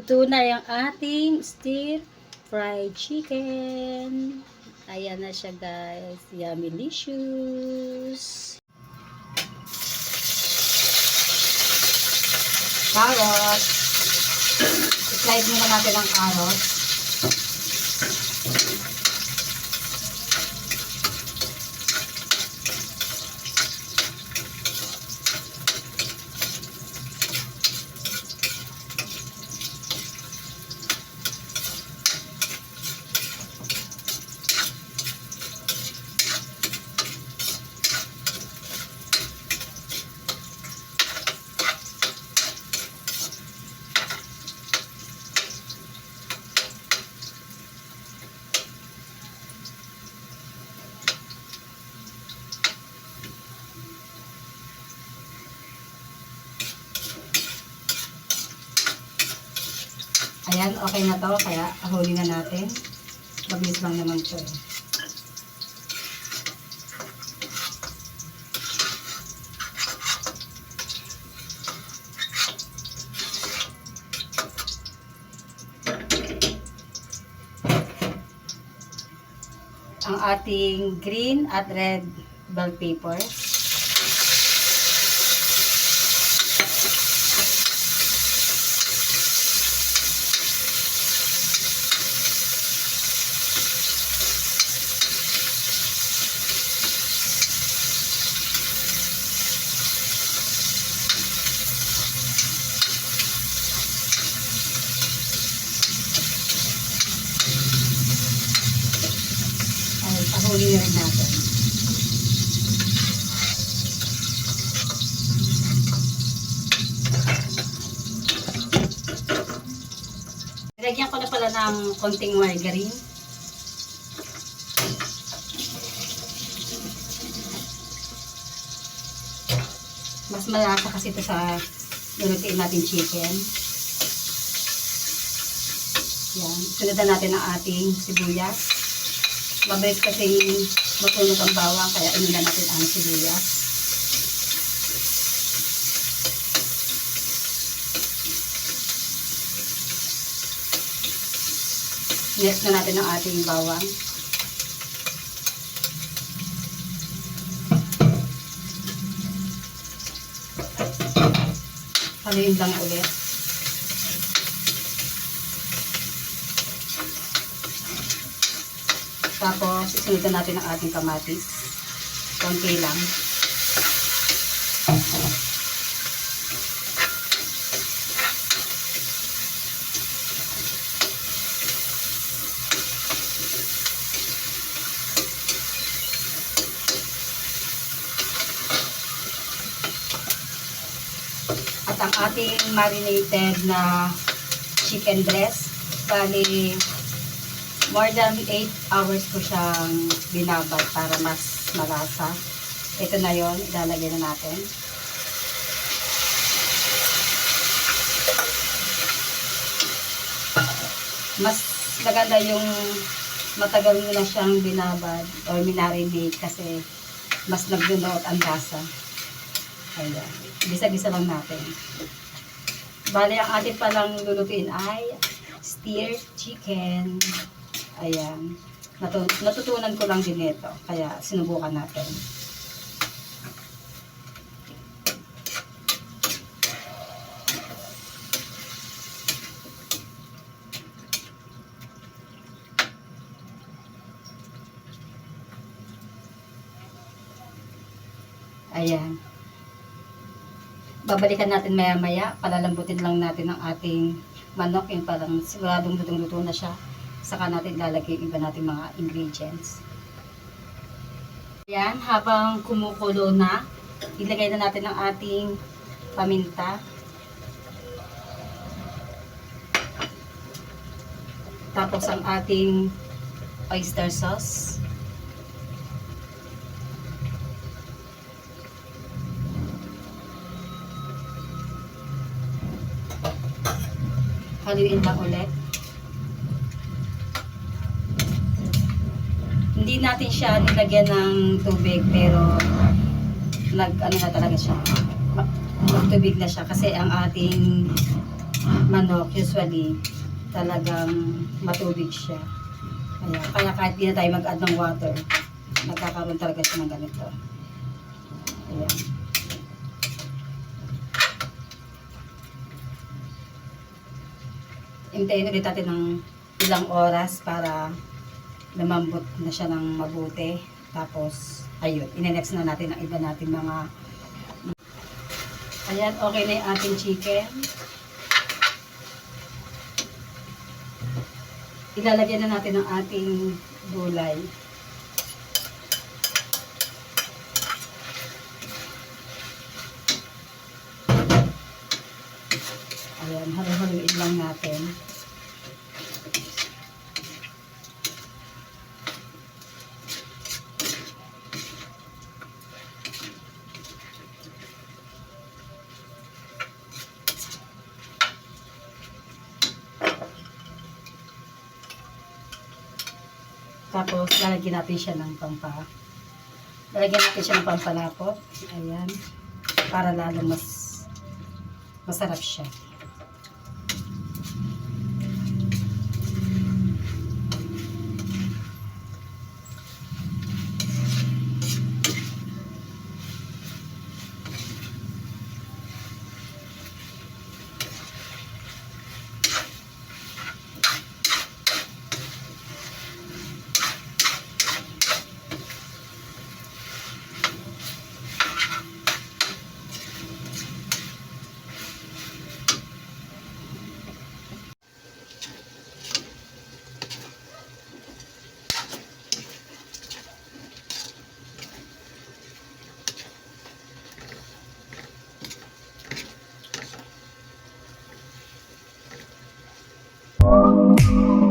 Luto na yung ating stir fried chicken. Ayan na siya guys. Yummy licious. Carrot. Slide muna natin ang carrot. Ayan, okay na to. Kaya ahuli na natin. Mabilis lang naman to. eh. ang ating green at red bell pepper. Na rin natin. Lagyan ko na pala ng konting margarine. Mas malasa kasi ito sa lulutuin natin chicken. Yan. Sunod natin ang ating sibuyas. Mabilis kasi matunog ang bawang, kaya inuna natin ang sibuyas. Next na natin ang ating bawang. Haluin lang ulit. Tapos, isunod natin ang ating kamatis. Konti lang. At ang ating marinated na chicken breast, bali more than 8 hours ko siyang binabad para mas malasa. Ito na yon ilalagay na natin. Mas maganda yung matagal mo na siyang binabad or minarinate kasi mas nagdunot ang lasa. Ayan. Bisa-bisa lang natin. Bali, ang ating palang lulutuin ay steer chicken. Ayan. Natu natutunan ko lang din ito. Kaya sinubukan natin. Ayan. Babalikan natin maya-maya. Palalambutin lang natin ang ating manok. Yung parang siguradong lutong-luto na siya saka natin lalagay iba natin mga ingredients. Ayan, habang kumukulo na, ilagay na natin ang ating paminta. Tapos ang ating oyster sauce. Haluin lang ulit. Natin siya nilagyan ng tubig pero nag ano na talaga siya. Ma- Magtubig na siya kasi ang ating manok, usually, talagang matubig siya. Kaya, kaya kahit di na tayo mag-add ng water, nagkakaroon talaga siya ng ganito. Ayan. Hintayin ulit natin ng ilang oras para lumambot na siya ng mabuti. Tapos, ayun, inenext na natin ang iba natin mga Ayan, okay na yung ating chicken. Ilalagyan na natin ang ating gulay. Ayan, halo-haloin lang natin. Tapos, lalagyan natin siya ng pampa. Lalagyan natin siya ng pampalapot. Ayan. Para lalo mas masarap siya. Thank you.